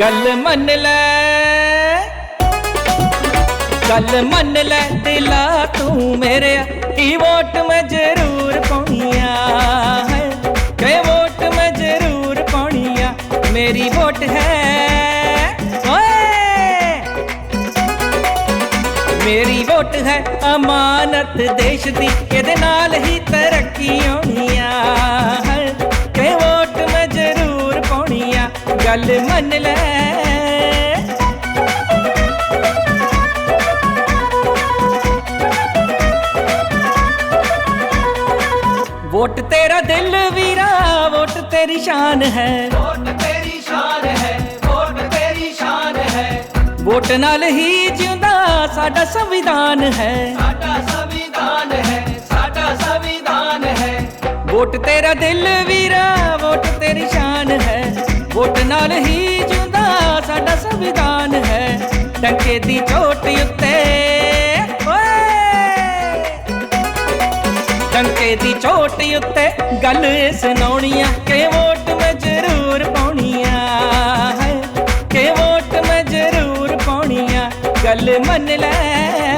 ਗੱਲ ਮੰਨ ਲੈ। ਗੱਲ ਮੰਨ ਲੈ ਦਿਲਾ ਤੂੰ ਮੇਰੇ ਕੀ ਵੋਟ ਮੈਂ ਜ਼ਰੂਰ ਪਾਉਣੀਆ? ਹੈ? ਕਿ ਵੋਟ ਮੈਂ ਜ਼ਰੂਰ ਪਾਉਣੀਆ? ਮੇਰੀ ਵੋਟ ਹੈ। ਓਏ! ਮੇਰੀ ਵੋਟ ਹੈ ਅਮਾਨਤ ਦੇਸ਼ ਦੀ। ਇਹਦੇ ਨਾਲ ਹੀ ਤਰੱਕੀ ਗੱਲ ਮੰਨ ਲੈ। ਵੋਟ ਤੇਰਾ ਦਿਲ ਵੀਰਾ ਵੋਟ ਤੇਰੀ ਸ਼ਾਨ ਹੈ। ਵੋਟ ਤੇਰੀ ਸ਼ਾਨ ਹੈ ਵੋਟ ਤੇਰੀ ਸ਼ਾਨ ਹੈ। ਵੋਟ ਨਾਲ ਹੀ ਜਿਉਂਦਾ ਸਾਡਾ ਸੰਵਿਧਾਨ ਹੈ। ਸਾਡਾ ਸੰਵਿਧਾਨ ਹੈ ਸਾਡਾ ਸੰਵਿਧਾਨ ਹੈ। ਵੋਟ ਤੇਰਾ ਦਿਲ ਵੀਰਾ ਟੰਕੇ ਦੀ ਚੋਟ ਉੱਤੇ। ਓਏ। ਟੰਕੇ ਦੀ ਚੋਟ ਉੱਤੇ ਗੱਲ ਸੁਣਾਉਣੀਆਂ, ਕਿ ਵੋਟ ਮੈਂ ਜ਼ਰੂਰ ਪਾਉਣੀਆਂ। ਹੈ, ਕਿ ਵੋਟ ਮੈਂ ਜ਼ਰੂਰ ਪਾਉਣੀਆਂ, ਗੱਲ ਮੰਨ ਲੈ।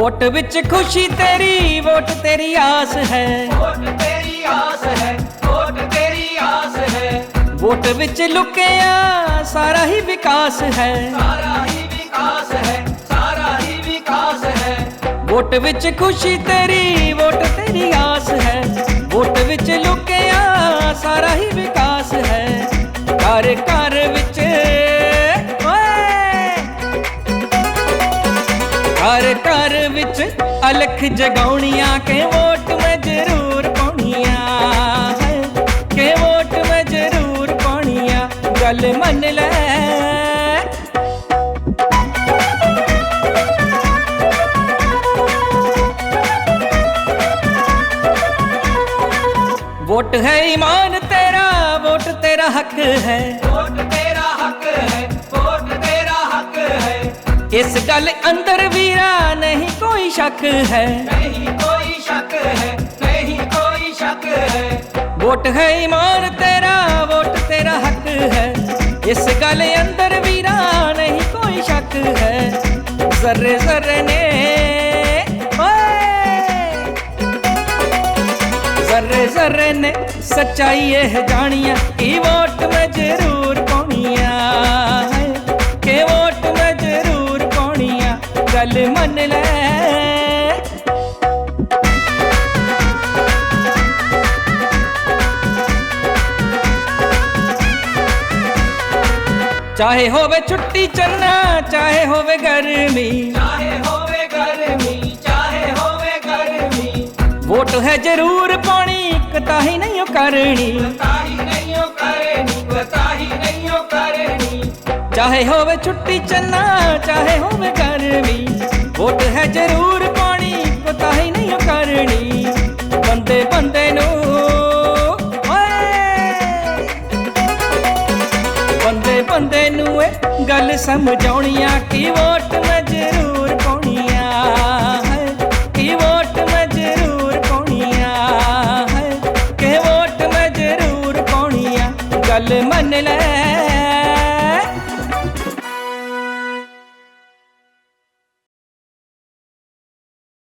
ਵੋਟ ਵਿੱਚ ਖੁਸ਼ੀ ਤੇਰੀ ਵੋਟ ਤੇਰੀ ਆਸ ਹੈ ਵੋਟ ਤੇਰੀ ਆਸ ਹੈ ਵੋਟ ਤੇਰੀ ਆਸ ਹੈ ਵੋਟ ਵਿੱਚ ਲੁਕਿਆ ਸਾਰਾ ਹੀ ਵਿਕਾਸ ਹੈ ਸਾਰਾ ਹੀ ਵਿਕਾਸ ਹੈ ਸਾਰਾ ਹੀ ਵਿਕਾਸ ਹੈ ਵੋਟ ਵਿੱਚ ਖੁਸ਼ੀ ਤੇਰੀ ਵੋਟ ਤੇਰੀ ਆਸ ਹੈ ਵੋਟ ਵਿੱਚ ਲੁਕਿਆ ਸਾਰਾ ਹੀ ਵਿਕਾਸ ਹੈ ਘਰ ਘਰ ਘਰ ਘਰ ਵਿੱਚ ਅਲਖ ਜਗਾਉਣੀਆਂ, ਕੇ ਵੋਟ ਮੈਂ ਜ਼ਰੂਰ ਪਾਉਣੀਆਂ। ਹੈ ਵੋਟ ਮੈਂ ਜ਼ਰੂਰ ਪਾਉਣੀਆਂ, ਗੱਲ ਮੰਨ ਲੈ। ਵੋਟ ਹੈ ਈਮਾਨ ਤੇਰਾ, ਵੋਟ ਤੇਰਾ ਹੱਕ ਹੈ। ਵੋਟ ਹੈ ਇਸ ਗੱਲ ਅੰਦਰ ਵੀਰਾ ਨਹੀਂ ਕੋਈ ਸ਼ੱਕ ਹੈ ਨਹੀਂ ਕੋਈ ਸ਼ੱਕ ਹੈ ਨਹੀਂ ਕੋਈ ਸ਼ੱਕ ਹੈ ਵੋਟ ਹੈ ਈਮਾਨ ਤੇਰਾ ਵੋਟ ਤੇਰਾ ਹੱਕ ਹੈ ਇਸ ਗੱਲ ਅੰਦਰ ਵੀਰਾ ਨਹੀਂ ਕੋਈ ਸ਼ੱਕ ਹੈ ਜ਼ਰੇ ਜ਼ਰੇ ਨੇ ਓਏ ਜ਼ਰੇ ਜ਼ਰੇ ਨੇ ਸੱਚਾਈ ਇਹ ਜਾਣੀਆਂ ਕਿ ਵੋਟ ਮੈਂ ਪਾਉਣੀਆਂ ਗੱਲ ਮੰਨ ਲੈ ਚਾਹੇ ਹੋਵੇ ਛੁੱਟੀ ਚੰਨਾ ਚਾਹੇ ਹੋਵੇ ਗਰਮੀ ਚਾਹੇ ਹੋਵੇ ਗਰਮੀ ਚਾਹੇ ਹੋਵੇ ਗਰਮੀ ਵੋਟ ਹੈ ਜ਼ਰੂਰ ਪਾਣੀ ਕਤਾਹੀ ਨਹੀਂ ਓ ਕਰਨੀ ਤਾਹੀ ਨਹੀਂ ਓ ਕਰਨੀ ਤਾਹੀ ਨਹੀਂ ਓ ਕਰਨੀ ਚਾਹੇ ਹੋਵੇ ਛੁੱਟੀ ਚੰਨਾ ਚਾਹੇ ਹੋਵੇ ਗਰਮੀ। ਵੋਟ ਹੈ ਜ਼ਰੂਰ ਪਾਣੀ ਕਤਾਹੀ ਨਹੀਂ ਓ ਕਰਨੀ। ਬੰਦੇ ਬੰਦੇ ਨੂੰ ਬੰਦੇ ਬੰਦੇ ਨੂੰ ਇਹ ਗੱਲ ਆ ਕਿ ਵੋਟ ਮੈਂ ਜ਼ਰੂਰ ਪਾਉਣੀ ਆ ਕਿ ਵੋਟ ਮੈਂ ਜ਼ਰੂਰ ਪਾਉਣੀ ਆ ਕਿ ਵੋਟ ਮੈਂ ਜ਼ਰੂਰ ਪਾਉਣੀ ਆ ਗੱਲ ਮੰਨ ਲੈ।